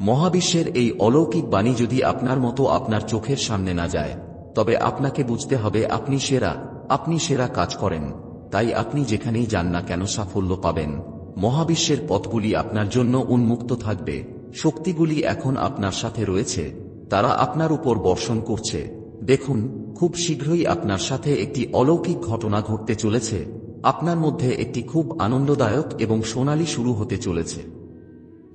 মহাবিশ্বের এই অলৌকিক বাণী যদি আপনার মতো আপনার চোখের সামনে না যায়, তবে আপনাকে বুঝতে হবে আপনি সেরা আপনি সেরা কাজ করেন। তাই আপনি যেখানেই যান না কেন সাফল্য পাবেন। মহাবিশ্বের পথগুলি আপনার জন্য উন্মুক্ত থাকবে। শক্তিগুলি এখন আপনার সাথে রয়েছে। তারা আপনার উপর বর্ষণ করছে। দেখুন, খুব শীঘ্রই আপনার সাথে একটি অলৌকিক ঘটনা ঘটতে চলেছে। আপনার মধ্যে একটি খুব আনন্দদায়ক এবং সোনালী শুরু হতে চলেছে।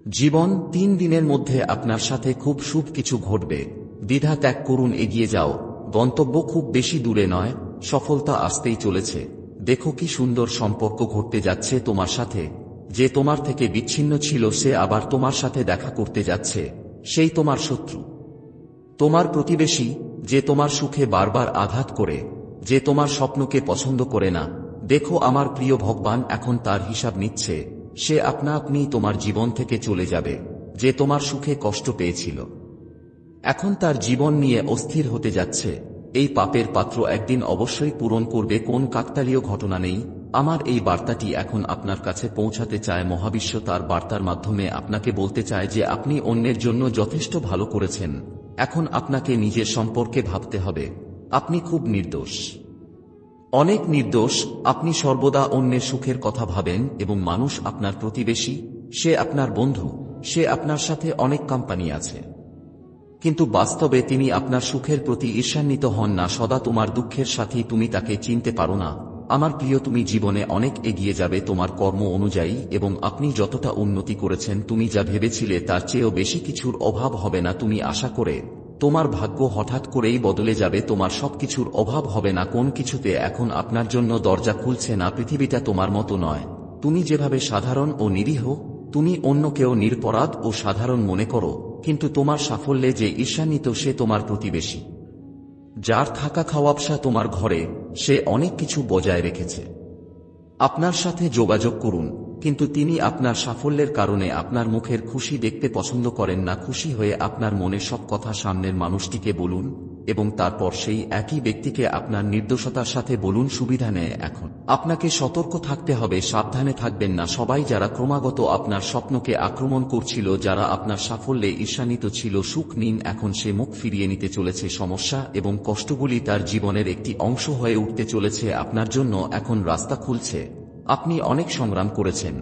জীবন তিন দিনের মধ্যে আপনার সাথে খুব শুভ কিছু ঘটবে। দ্বিধা ত্যাগ করুন, এগিয়ে যাও। গন্তব্য খুব বেশি দূরে নয়, সফলতা আসতেই চলেছে। দেখো কি সুন্দর সম্পর্ক ঘটতে যাচ্ছে তোমার সাথে। যে তোমার থেকে বিচ্ছিন্ন ছিল, সে আবার তোমার সাথে দেখা করতে যাচ্ছে। সেই তোমার শত্রু। তোমার প্রতিবেশী, যে তোমার সুখে বারবার আঘাত করে, যে তোমার স্বপ্নকে পছন্দ করে না। দেখো আমার প্রিয় ভগবান এখন তার হিসাব নিচ্ছে। সে আপনা আপনি তোমার জীবন থেকে চলে যাবে, যে তোমার সুখে কষ্ট পেয়েছিল। এখন তার জীবন নিয়ে অস্থির হতে যাচ্ছে। এই পাপের পাত্র একদিন অবশ্যই পূরণ করবে কোন কাকতালীয় ঘটনা নেই। আমার এই বার্তাটি এখন আপনার কাছে পৌঁছাতে চায় মহাবিশ্ব, তার বার্তার মাধ্যমে আপনাকে বলতে চায় যে আপনি অন্যের জন্য যথেষ্ট ভালো করেছেন। এখন আপনাকে নিজের সম্পর্কে ভাবতে হবে। আপনি খুব নির্দোষ। অনেক নির্দোষ আপনি সর্বদা অন্যের সুখের কথা ভাবেন এবং মানুষ আপনার প্রতিবেশী, সে আপনার বন্ধু, সে আপনার সাথে অনেক কোম্পানি আছে। কিন্তু বাস্তবে তিনি আপনার সুখের প্রতি ঈর্ষান্বিত হন না, সদা তোমার দুঃখের সাথে তুমি তাকে চিনতে পারো না। আমার প্রিয়, তুমি জীবনে অনেক এগিয়ে যাবে তোমার কর্ম অনুযায়ী এবং আপনি যতটা উন্নতি করেছেন, তুমি যা ভেবেছিলে তার চেয়েও বেশি কিছুর অভাব হবে না, তুমি আশা করে তোমার ভাগ্য হঠাৎ করেই বদলে যাবে, তোমার সবকিছুর অভাব হবে না, কোন কিছুতে এখন আপনার জন্য দরজা খুলছে না, পৃথিবীটা তোমার মতো নয়। তুমি যেভাবে সাধারণ ও নিরীহ, তুমি অন্যকেও নিরপরাধ ও সাধারণ মনে করো, কিন্তু তোমার সাফল্যে যে ঈর্ষান্বিত সে তোমার প্রতিবেশী। যার থাকা খাওয়াবসা তোমার ঘরে, সে অনেক কিছু বজায় রেখেছে। আপনার সাথে যোগাযোগ করুন। কিন্তু তিনি আপনার সাফল্যের কারণে আপনার মুখের খুশি দেখতে পছন্দ করেন না, খুশি হয়ে আপনার মনে সব কথা সামনের মানুষটিকে বলুন এবং তারপর সেই একই ব্যক্তিকে আপনার নির্দোষতার সাথে বলুন, সুবিধা নেয় এখন। আপনাকে সতর্ক থাকতে হবে, সাবধানে থাকবেন না। সবাই যারা ক্রমাগত আপনার স্বপ্নকে আক্রমণ করছিল, যারা আপনার সাফল্যে ঈর্ষান্বিত ছিল, সুখ নিন, এখন সে মুখ ফিরিয়ে নিতে চলেছে সমস্যা এবং কষ্টগুলি তার জীবনের একটি অংশ হয়ে উঠতে চলেছে, আপনার জন্য এখন রাস্তা খুলছে। আপনি অনেক সংগ্রাম করেছেন।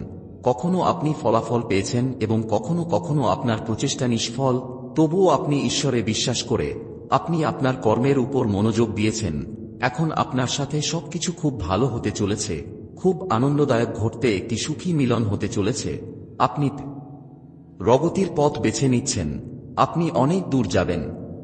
কখনো আপনি ফলাফল পেয়েছেন এবং কখনো কখনো আপনার প্রচেষ্টা নিষ্ফল, তবুও আপনি ঈশ্বরে বিশ্বাস করে আপনি আপনার কর্মের উপর মনোযোগ দিয়েছেন। এখন আপনার সাথে সবকিছু খুব ভালো হতে চলেছে। খুব আনন্দদায়ক ঘটতে একটি সুখী মিলন হতে চলেছে। আপনি রগতির পথ বেছে নিচ্ছেন। আপনি অনেক দূর যাবেন।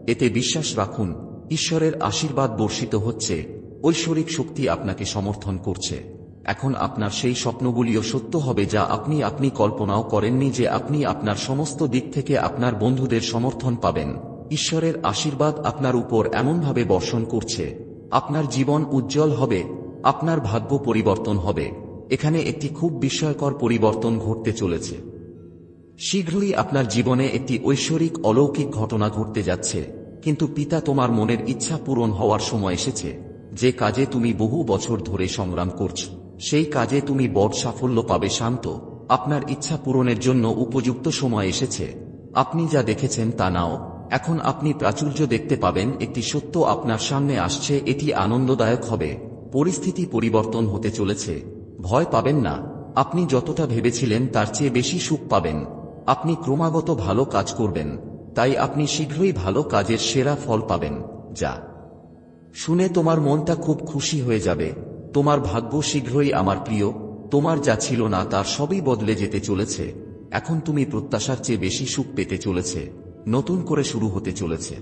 এতে বিশ্বাস রাখুন, ঈশ্বরের আশীর্বাদ বর্ষিত হচ্ছে। ঐশ্বরিক শক্তি আপনাকে সমর্থন করছে। এখন আপনার সেই স্বপ্নগুলিও সত্য হবে যা আপনি আপনি কল্পনাও করেননি যে আপনি আপনার সমস্ত দিক থেকে আপনার বন্ধুদের সমর্থন পাবেন। ঈশ্বরের আশীর্বাদ আপনার উপর এমনভাবে বর্ষণ করছে। আপনার জীবন উজ্জ্বল হবে, আপনার ভাগ্য পরিবর্তন হবে। এখানে একটি খুব বিস্ময়কর পরিবর্তন ঘটতে চলেছে। শীঘ্রই আপনার জীবনে একটি ঐশ্বরিক অলৌকিক ঘটনা ঘটতে যাচ্ছে, কিন্তু পিতা তোমার মনের ইচ্ছা পূরণ হওয়ার সময় এসেছে, যে কাজে তুমি বহু বছর ধরে সংগ্রাম করছ। সেই কাজে তুমি বড় সাফল্য পাবে, শান্ত। আপনার ইচ্ছা পূরণের জন্য উপযুক্ত সময় এসেছে। আপনি যা দেখেছেন তা নাও। এখন আপনি প্রাচুর্য দেখতে পাবেন, একটি সত্য আপনার সামনে আসছে, এটি আনন্দদায়ক হবে। পরিস্থিতি পরিবর্তন হতে চলেছে। ভয় পাবেন না। আপনি যতটা ভেবেছিলেন তার চেয়ে বেশি সুখ পাবেন। আপনি ক্রমাগত ভালো কাজ করবেন। তাই আপনি শীঘ্রই ভালো কাজের সেরা ফল পাবেন। যা। শুনে তোমার মনটা খুব খুশি হয়ে যাবে। তোমার ভাগ্য শীঘ্রই আমার প্রিয়, তোমার যা ছিল না তার সবই বদলে যেতে চলেছে, এখন তুমি প্রত্যাশার চেয়ে বেশি সুখ পেতে চলেছে, নতুন করে শুরু হতে চলেছে।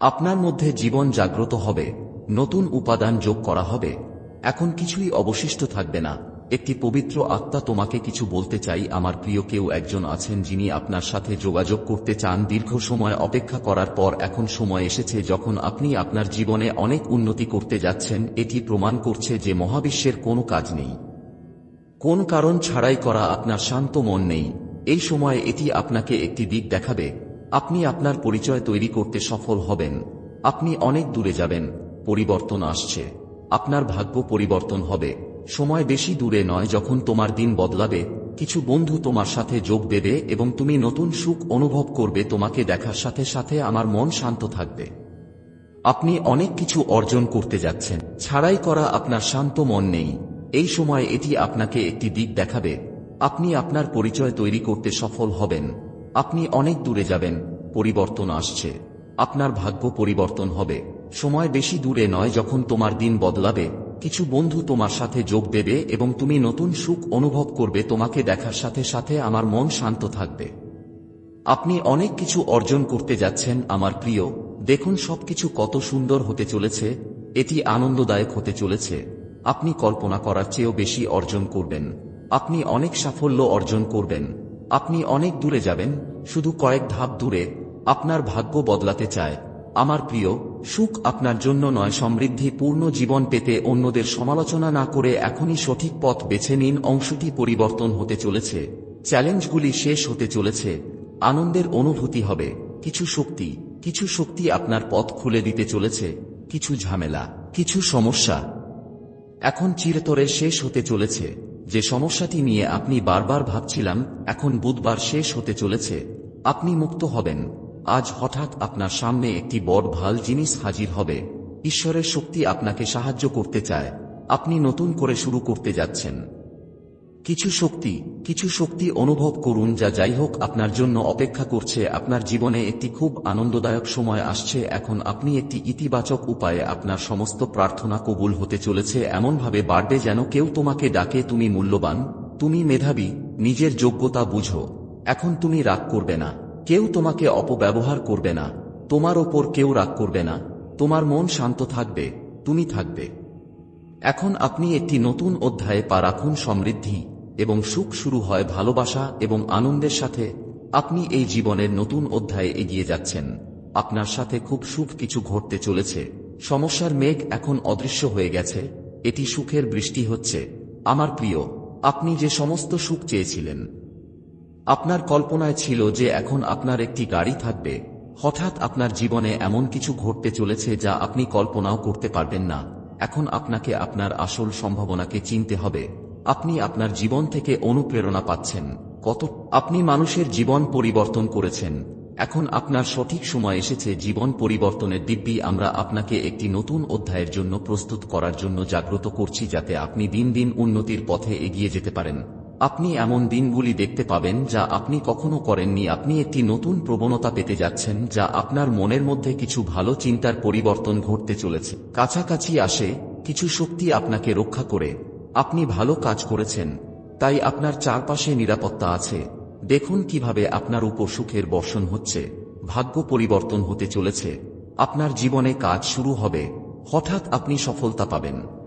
আপনার মধ্যে জীবন জাগ্রত হবে, নতুন উপাদান যোগ করা হবে, এখন কিছুই অবশিষ্ট থাকবে না। একটি পবিত্র আত্মা তোমাকে কিছু বলতে চাই। আমার প্রিয় কেউ একজন আছেন যিনি আপনার সাথে যোগাযোগ করতে চান। দীর্ঘ সময় অপেক্ষা করার পর এখন সময় এসেছে যখন আপনি আপনার জীবনে অনেক উন্নতি করতে যাচ্ছেন। এটি প্রমাণ করছে যে মহাবিশ্বের কোনো কাজ নেই। কোন কারণ ছাড়াই করা আপনার শান্ত মন নেই। এই সময় এটি আপনাকে একটি দিক দেখাবে। আপনি আপনার পরিচয় তৈরি করতে সফল হবেন। আপনি অনেক দূরে যাবেন। পরিবর্তন আসছে। আপনার ভাগ্য পরিবর্তন হবে। সময় বেশি দূরে নয় যখন তোমার দিন বদলাবে, কিছু বন্ধু তোমার সাথে যোগ দেবে এবং তুমি নতুন সুখ অনুভব করবে, তোমাকে দেখার সাথে সাথে আমার মন শান্ত থাকবে। আপনি অনেক কিছু অর্জন করতে যাচ্ছেন, ছাড়াই করা আপনার শান্ত মন নেই। এই সময় এটি আপনাকে একটি দিক দেখাবে। আপনি আপনার পরিচয় তৈরি করতে সফল হবেন। আপনি অনেক দূরে যাবেন, পরিবর্তন আসছে। আপনার ভাগ্য পরিবর্তন হবে। সময় বেশি দূরে নয় যখন তোমার দিন বদলাবে কিছু বন্ধু তোমার সাথে যোগ দেবে এবং তুমি নতুন সুখ অনুভব করবে, তোমাকে দেখার সাথে সাথে আমার মন শান্ত থাকবে। আপনি অনেক কিছু অর্জন করতে যাচ্ছেন, আমার প্রিয়। দেখুন সবকিছু কত সুন্দর হতে চলেছে, এটি আনন্দদায়ক হতে চলেছে। আপনি কল্পনা করার চেয়েও বেশি অর্জন করবেন। আপনি অনেক সাফল্য অর্জন করবেন। আপনি অনেক দূরে যাবেন, শুধু কয়েক ধাপ দূরে। আপনার ভাগ্য বদলাতে চায়। আমার প্রিয় সুখ আপনার জন্য নয়, সমৃদ্ধি পূর্ণ জীবন পেতে অন্যদের সমালোচনা না করে এখনই সঠিক পথ বেছে নিন, অংশটি পরিবর্তন হতে চলেছে, চ্যালেঞ্জগুলি শেষ হতে চলেছে, আনন্দের অনুভূতি হবে, কিছু শক্তি কিছু শক্তি আপনার পথ খুলে দিতে চলেছে, কিছু ঝামেলা, কিছু সমস্যা, এখন চিরতরে শেষ হতে চলেছে, যে সমস্যাটি নিয়ে আপনি বারবার ভাবছিলাম, এখন বুধবার শেষ হতে চলেছে, আপনি মুক্ত হবেন। আজ হঠাৎ আপনার সামনে একটি বড় ভালো জিনিস হাজির হবে। ঈশ্বরের শক্তি আপনাকে সাহায্য করতে চায়। আপনি নতুন করে শুরু করতে যাচ্ছেন। কিছু শক্তি কিছু শক্তি অনুভব করুন যা যাই হোক আপনার জন্য অপেক্ষা করছে। আপনার জীবনে একটি খুব আনন্দদায়ক সময় আসছে। এখন আপনি একটি ইতিবাচক উপায়ে আপনার সমস্ত প্রার্থনা কবুল হতে চলেছে। এমনভাবে বাড়বে যেন কেউ তোমাকে ডাকে, তুমি মূল্যবান, তুমি মেধাবী, নিজের যোগ্যতা বুঝো। এখন তুমি রাগ করবে না। কেউ তোমাকে অপব্যবহার করবে না, তোমার ওপর কেউ রাগ করবে না, তোমার মন শান্ত থাকবে, তুমি থাকবে। এখন আপনি একটি নতুন অধ্যায়ে পা রাখুন সমৃদ্ধি এবং সুখ শুরু হয় ভালোবাসা এবং আনন্দের সাথে। আপনি এই জীবনের নতুন অধ্যায়ে এগিয়ে যাচ্ছেন। আপনার সাথে খুব শুভ কিছু ঘটতে চলেছে। সমস্যার মেঘ এখন অদৃশ্য হয়ে গেছে। এটি সুখের বৃষ্টি হচ্ছে। আমার প্রিয়, আপনি যে সমস্ত সুখ চেয়েছিলেন আপনার কল্পনায় ছিল যে এখন আপনার একটি গাড়ি থাকবে। হঠাৎ আপনার জীবনে এমন কিছু ঘটতে চলেছে যা আপনি কল্পনাও করতে পারবেন না। এখন আপনাকে আপনার আসল সম্ভাবনাকে চিনতে হবে। আপনি আপনার জীবন থেকে অনুপ্রেরণা পাচ্ছেন। কত আপনি মানুষের জীবন পরিবর্তন করেছেন। এখন আপনার সঠিক সময় এসেছে জীবন পরিবর্তনের দিব্যি আমরা আপনাকে একটি নতুন অধ্যায়ের জন্য প্রস্তুত করার জন্য জাগ্রত করছি যাতে আপনি দিন দিন উন্নতির পথে এগিয়ে যেতে পারেন। আপনি এমন দিনগুলি দেখতে পাবেন যা আপনি কখনো করেননি। আপনি একটি নতুন প্রবণতা পেতে যাচ্ছেন যা আপনার মনের মধ্যে কিছু ভালো চিন্তার পরিবর্তন ঘটতে চলেছে। কাছাকাছি আসে, কিছু শক্তি আপনাকে রক্ষা করে। আপনি ভালো কাজ করেছেন, তাই আপনার চারপাশে নিরাপত্তা আছে। দেখুন কীভাবে আপনার উপর সুখের বর্ষণ হচ্ছে, ভাগ্য পরিবর্তন হতে চলেছে। আপনার জীবনে কাজ শুরু হবে, হঠাৎ আপনি সফলতা পাবেন।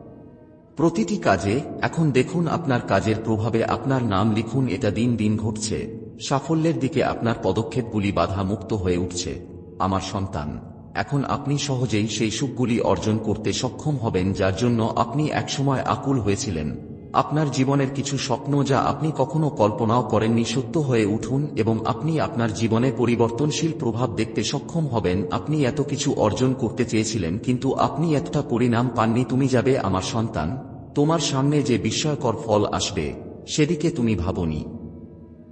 প্রতিটি কাজে, এখন দেখুন আপনার কাজের প্রভাবে আপনার নাম লিখুন, এটা দিন দিন ঘটছে। সাফল্যের দিকে আপনার পদক্ষেপগুলি বাধা মুক্ত হয়ে উঠছে। আমার সন্তান, এখন আপনি সহজেই সেই সুখগুলি অর্জন করতে সক্ষম হবেন, যার জন্য আপনি একসময় আকুল হয়েছিলেন। আপনার জীবনের কিছু স্বপ্ন যা আপনি কখনো কল্পনাও করেননি সত্য হয়ে উঠুন এবং আপনি আপনার জীবনে পরিবর্তনশীল প্রভাব দেখতে সক্ষম হবেন। আপনি এত কিছু অর্জন করতে চেয়েছিলেন কিন্তু আপনি এতটা পরিণাম পাননি। তুমি যাবে আমার সন্তান। তোমার সামনে যে বিস্ময়কর ফল আসবে, সেদিকে তুমি ভাবনি।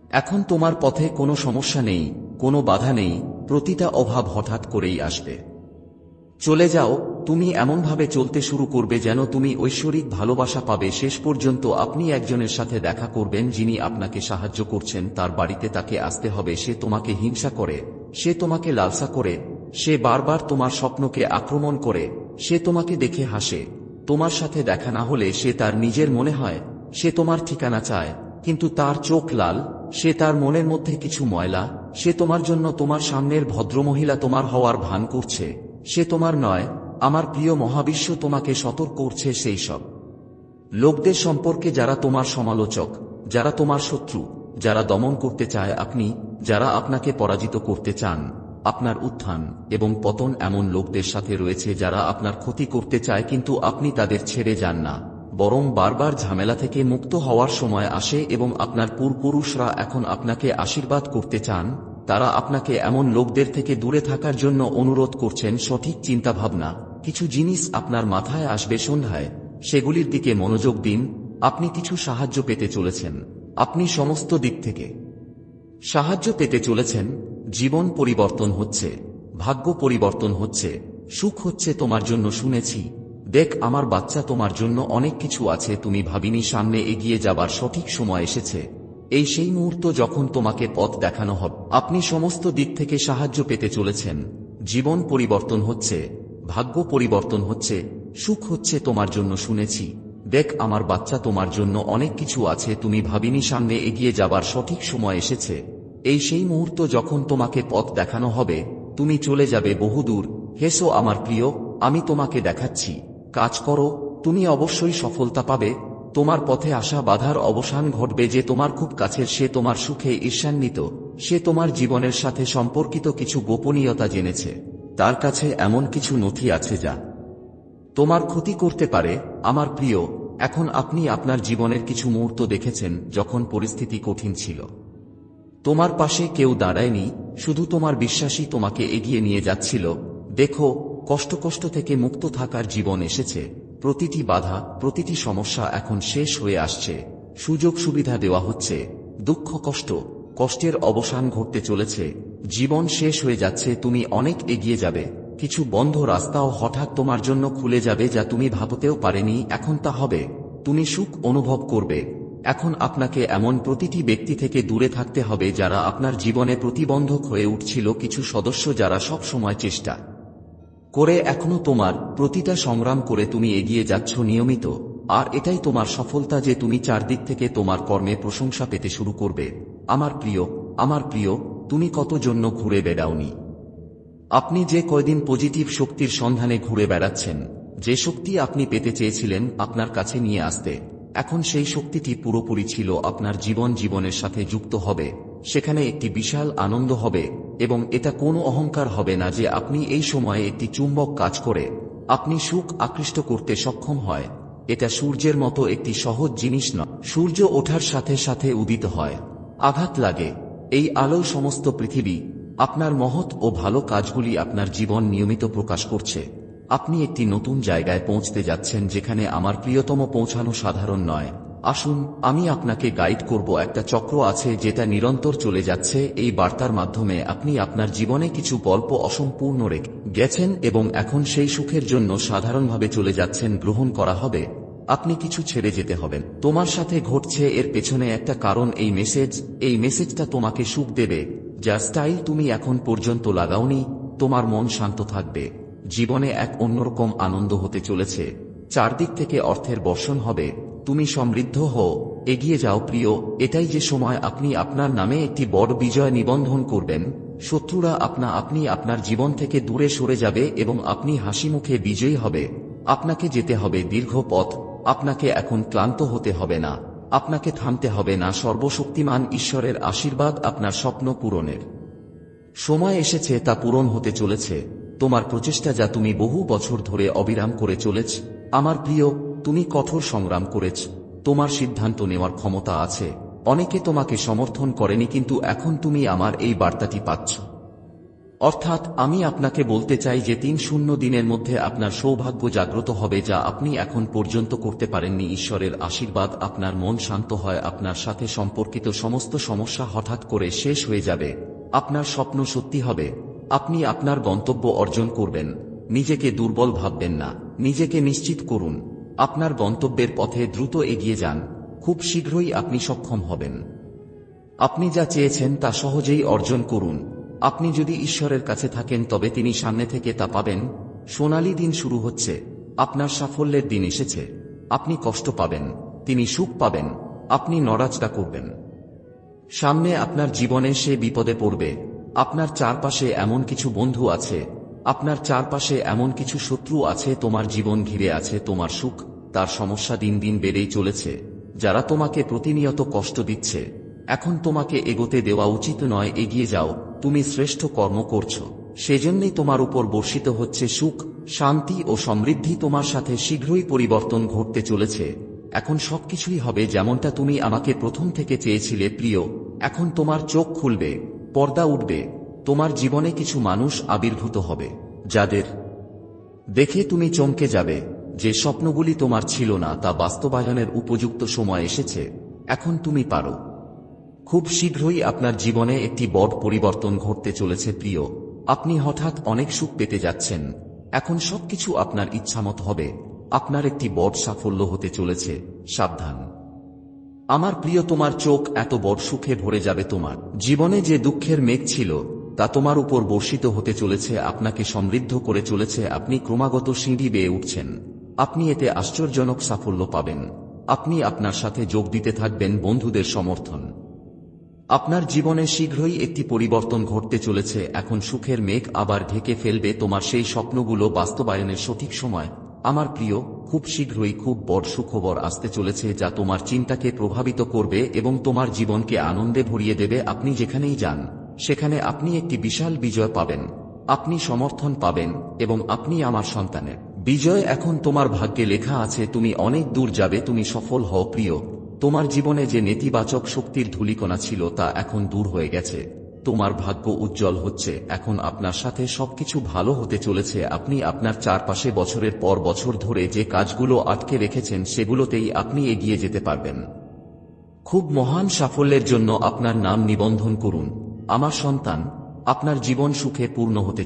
এখন তোমার পথে কোনো সমস্যা নেই, কোনো বাধা নেই, প্রতিটা অভাব হঠাৎ করেই আসবে। চলে যাও তুমি এমনভাবে চলতে শুরু করবে যেন তুমি ঐশ্বরিক ভালোবাসা পাবে। শেষ পর্যন্ত আপনি একজনের সাথে দেখা করবেন যিনি আপনাকে সাহায্য করছেন, তার বাড়িতে তাকে আসতে হবে, সে তোমাকে হিংসা করে, সে তোমাকে লালসা করে, সে বারবার তোমার স্বপ্নকে আক্রমণ করে, সে তোমাকে দেখে হাসে। তোমার সাথে দেখা না হলে সে তার নিজের মনে হয়, সে তোমার ঠিকানা চায়, কিন্তু তার চোখ লাল, সে তার মনের মধ্যে কিছু ময়লা, সে তোমার জন্য তোমার সামনের ভদ্রমহিলা তোমার হওয়ার ভান করছে, সে তোমার নয় আমার প্রিয় মহাবিশ্ব তোমাকে সতর্ক করছে সেই সব। লোকদের সম্পর্কে যারা তোমার সমালোচক, যারা তোমার শত্রু, যারা দমন করতে চায় আপনি, যারা আপনাকে পরাজিত করতে চান, আপনার উত্থান এবং পতন এমন লোকদের সাথে রয়েছে যারা আপনার ক্ষতি করতে চায় কিন্তু আপনি তাদের ছেড়ে যান না, বরং বারবার ঝামেলা থেকে মুক্ত হওয়ার সময় আসে এবং আপনার পূর্বপুরুষরা এখন আপনাকে আশীর্বাদ করতে চান, তারা আপনাকে এমন লোকদের থেকে দূরে থাকার জন্য অনুরোধ করছেন সঠিক চিন্তাভাবনা। কিছু জিনিস আপনার মাথায় আসবে সন্ধ্যায়, সেগুলির দিকে মনোযোগ দিন, আপনি কিছু সাহায্য পেতে চলেছেন, আপনি সমস্ত দিক থেকে। সাহায্য পেতে চলেছেন, জীবন পরিবর্তন হচ্ছে, ভাগ্য পরিবর্তন হচ্ছে, সুখ হচ্ছে তোমার জন্য শুনেছি, দেখ আমার বাচ্চা তোমার জন্য অনেক কিছু আছে, তুমি ভাবিনি সামনে এগিয়ে যাবার সঠিক সময় এসেছে। এই সেই মুহূর্ত যখন তোমাকে পথ দেখানো হবে, আপনি সমস্ত দিক থেকে সাহায্য পেতে চলেছেন, জীবন পরিবর্তন হচ্ছে ভাগ্য পরিবর্তন হচ্ছে, সুখ হচ্ছে তোমার জন্য শুনেছি। দেখ আমার বাচ্চা তোমার জন্য অনেক কিছু আছে, তুমি ভাবিনি সামনে এগিয়ে যাবার সঠিক সময় এসেছে। এই সেই মুহূর্ত যখন তোমাকে পথ দেখানো হবে, তুমি চলে যাবে বহুদূর। হেসো আমার প্রিয়, আমি তোমাকে দেখাচ্ছি। কাজ করো, তুমি অবশ্যই সফলতা পাবে। তোমার পথে আসা বাধার অবসান ঘটবে যে তোমার খুব কাছের, সে তোমার সুখে ঈর্ষান্বিত। সে তোমার জীবনের সাথে সম্পর্কিত কিছু গোপনীয়তা জেনেছে। তার কাছে এমন কিছু নথি আছে যা তোমার ক্ষতি করতে পারে, আমার প্রিয়, এখন আপনি আপনার জীবনের কিছু মুহূর্ত দেখেছেন যখন পরিস্থিতি কঠিন ছিল। তোমার পাশে কেউ দাঁড়ায়নি, শুধু তোমার বিশ্বাসী তোমাকে এগিয়ে নিয়ে যাচ্ছিল। দেখো, কষ্ট কষ্ট থেকে মুক্ত থাকার জীবন এসেছে, প্রতিটি বাধা, প্রতিটি সমস্যা এখন শেষ হয়ে আসছে, সুযোগ সুবিধা দেওয়া হচ্ছে, দুঃখ কষ্ট, কষ্টের অবসান ঘটতে চলেছে জীবন শেষ হয়ে যাচ্ছে, তুমি অনেক এগিয়ে যাবে। কিছু বন্ধ রাস্তাও হঠাৎ তোমার জন্য খুলে যাবে যা তুমি ভাবতেও পারেনি, এখন তা হবে। তুমি সুখ অনুভব করবে। এখন আপনাকে এমন প্রতিটি ব্যক্তি থেকে দূরে থাকতে হবে যারা আপনার জীবনে প্রতিবন্ধক হয়ে উঠছিল কিছু সদস্য যারা সব সময় চেষ্টা করে এখনও তোমার প্রতিটা সংগ্রাম করে তুমি এগিয়ে যাচ্ছ নিয়মিত। আর এটাই তোমার সফলতা যে তুমি চারদিক থেকে তোমার কর্মে প্রশংসা পেতে শুরু করবে। আমার প্রিয় আমার প্রিয় তুমি কত জন্য ঘুরে বেড়াওনি? আপনি যে কয়দিন পজিটিভ শক্তির সন্ধানে ঘুরে বেড়াচ্ছেন, যে শক্তি আপনি পেতে চেয়েছিলেন আপনার কাছে নিয়ে আসতে, এখন সেই শক্তিটি পুরোপুরি ছিল আপনার জীবন জীবনের সাথে যুক্ত হবে, সেখানে একটি বিশাল আনন্দ হবে, এবং এটা কোনো অহংকার হবে না যে আপনি এই সময়ে একটি চুম্বক কাজ করে, আপনি সুখ আকৃষ্ট করতে সক্ষম হয়, এটা সূর্যের মতো একটি সহজ জিনিস নয়। সূর্য ওঠার সাথে সাথে উদিত হয়, আঘাত লাগে এই আলো সমস্ত পৃথিবী আপনার মহৎ ও ভালো কাজগুলি আপনার জীবন নিয়মিত প্রকাশ করছে। আপনি একটি নতুন জায়গায় পৌঁছতে যাচ্ছেন যেখানে আমার প্রিয়তম পৌঁছানো সাধারণ নয়। আসুন, আমি আপনাকে গাইড করব, একটা চক্র আছে যেটা নিরন্তর চলে যাচ্ছে, এই বার্তার মাধ্যমে আপনি আপনার জীবনে কিছু গল্প অসম্পূর্ণ রেখে গেছেন এবং এখন সেই সুখের জন্য সাধারণভাবে চলে যাচ্ছেন, গ্রহণ করা হবে। আপনি কিছু ছেড়ে যেতে হবেন তোমার সাথে ঘটছে এর পেছনে একটা কারণ, এই মেসেজ এই মেসেজটা তোমাকে সুখ দেবে। যার স্টাইল তুমি এখন পর্যন্ত লাগাওনি, তোমার মন শান্ত থাকবে। জীবনে এক অন্যরকম আনন্দ হতে চলেছে। চারদিক থেকে অর্থের বর্ষণ হবে। তুমি সমৃদ্ধ হও। এগিয়ে যাও প্রিয়। এটাই যে সময় আপনি আপনার নামে একটি বড় বিজয় নিবন্ধন করবেন, শত্রুরা আপনা আপনি আপনার জীবন থেকে দূরে সরে যাবে এবং আপনি হাসি মুখে বিজয়ী হবে। আপনাকে যেতে হবে দীর্ঘ পথ। আপনাকে এখন ক্লান্ত হতে হবে না, আপনাকে থামতে হবে না, সর্বশক্তিমান ঈশ্বরের আশীর্বাদ আপনার স্বপ্ন পূরণের। সময় এসেছে তা পূরণ হতে চলেছে, তোমার প্রচেষ্টা যা তুমি বহু বছর ধরে অবিরাম করে চলেছ, আমার প্রিয়, তুমি কঠোর সংগ্রাম করেছ, তোমার সিদ্ধান্ত নেওয়ার ক্ষমতা আছে, অনেকে তোমাকে সমর্থন করেনি কিন্তু এখন তুমি আমার এই বার্তাটি পাচ্ছ। অর্থাৎ আমি আপনাকে বলতে চাই যে তিন শূন্য দিনের মধ্যে আপনার সৌভাগ্য জাগ্রত হবে যা আপনি এখন পর্যন্ত করতে পারেননি। ঈশ্বরের আশীর্বাদ আপনার মন শান্ত হয়, আপনার সাথে সম্পর্কিত সমস্ত সমস্যা হঠাৎ করে শেষ হয়ে যাবে। আপনার স্বপ্ন সত্যি হবে। আপনি আপনার গন্তব্য অর্জন করবেন। নিজেকে দুর্বল ভাববেন না। নিজেকে নিশ্চিত করুন। আপনার গন্তব্যের পথে দ্রুত এগিয়ে যান। খুব শীঘ্রই আপনি সক্ষম হবেন। আপনি যা চেয়েছেন তা সহজেই অর্জন করুন। আপনি যদি ঈশ্বরের কাছে থাকেন, তবে তিনি সামনে থেকে তা পাবেন। সোনালি দিন শুরু হচ্ছে। আপনার সাফল্যের দিন এসেছে। আপনি কষ্ট পাবেন। তিনি সুখ পাবেন। আপনি নড়াচড়া করবেন। সামনে আপনার জীবনে সে বিপদে পড়বে। আপনার চারপাশে এমন কিছু বন্ধু আছে। আপনার চারপাশে এমন কিছু শত্রু আছে। তোমার জীবন ঘিরে আছে। তোমার সুখ, তার সমস্যা দিন দিন বেড়েই চলেছে। যারা তোমাকে প্রতিনিয়ত কষ্ট দিচ্ছে। এখন তোমাকে এগোতে দেওয়া উচিত নয়, এগিয়ে যাও। তুমি শ্রেষ্ঠ কর্ম করছ। সেজন্যই তোমার উপর বর্ষিত হচ্ছে সুখ, শান্তি ও সমৃদ্ধি তোমার সাথে শীঘ্রই পরিবর্তন ঘটতে চলেছে। এখন সবকিছুই হবে যেমনটা তুমি আমাকে প্রথম থেকে চেয়েছিলে, প্রিয়। এখন তোমার চোখ খুলবে, পর্দা উঠবে। তোমার জীবনে কিছু মানুষ আবির্ভূত হবে, যাদের দেখে তুমি চমকে যাবে। যে স্বপ্নগুলি তোমার ছিল না, তা বাস্তবায়নের উপযুক্ত সময় এসেছে। এখন তুমি পারো। খুব শীঘ্রই আপনার জীবনে একটি বড় পরিবর্তন ঘটতে চলেছে, প্রিয়। আপনি হঠাৎ অনেক সুখ পেতে যাচ্ছেন। এখন সবকিছু আপনার ইচ্ছামত হবে। আপনার একটি বড় সাফল্য হতে চলেছে। সাবধান। আমার প্রিয়, তোমার চোখ এত বড় সুখে ভরে যাবে তোমার। জীবনে যে দুঃখের মেঘ ছিল, তা তোমার উপর বর্ষিত হতে চলেছে, আপনাকে সমৃদ্ধ করে চলেছে, আপনি ক্রমাগত সিঁড়ি বেয়ে উঠছেন। আপনি এতে আশ্চর্যজনক সাফল্য পাবেন। আপনি আপনার সাথে যোগ দিতে থাকবেন বন্ধুদের সমর্থন। আপনার জীবনে শীঘ্রই একটি পরিবর্তন ঘটতে চলেছে। এখন সুখের মেঘ আবার ঢেকে ফেলবে তোমার সেই স্বপ্নগুলো বাস্তবায়নের সঠিক সময়। আমার প্রিয়, খুব শীঘ্রই খুব বড় সুখবর আসতে চলেছে যা তোমার চিন্তাকে প্রভাবিত করবে এবং তোমার জীবনকে আনন্দে ভরিয়ে দেবে। আপনি যেখানেই যান, সেখানে আপনি একটি বিশাল বিজয় পাবেন। আপনি সমর্থন পাবেন এবং আপনি আমার সন্তানের। বিজয় এখন তোমার ভাগ্যে লেখা আছে, তুমি অনেক দূর যাবে, তুমি সফল হও প্রিয়। তোমার জীবনে যে নেতিবাচক শক্তির ধূলিকণা ছিল তা এখন দূর হয়ে গেছে। তোমার ভাগ্য উজ্জ্বল হচ্ছে। এখন আপনার সাথে সবকিছু ভালো হতে চলেছে। আপনি আপনার চারপাশে বছরের পর বছর ধরে যে কাজগুলো আটকে রেখেছেন, সেগুলোতেই আপনি এগিয়ে যেতে পারবেন। খুব মহান সাফল্যের জন্য আপনার নাম নিবন্ধন করুন। আমার সন্তান, আপনার জীবন সুখে পূর্ণ হতে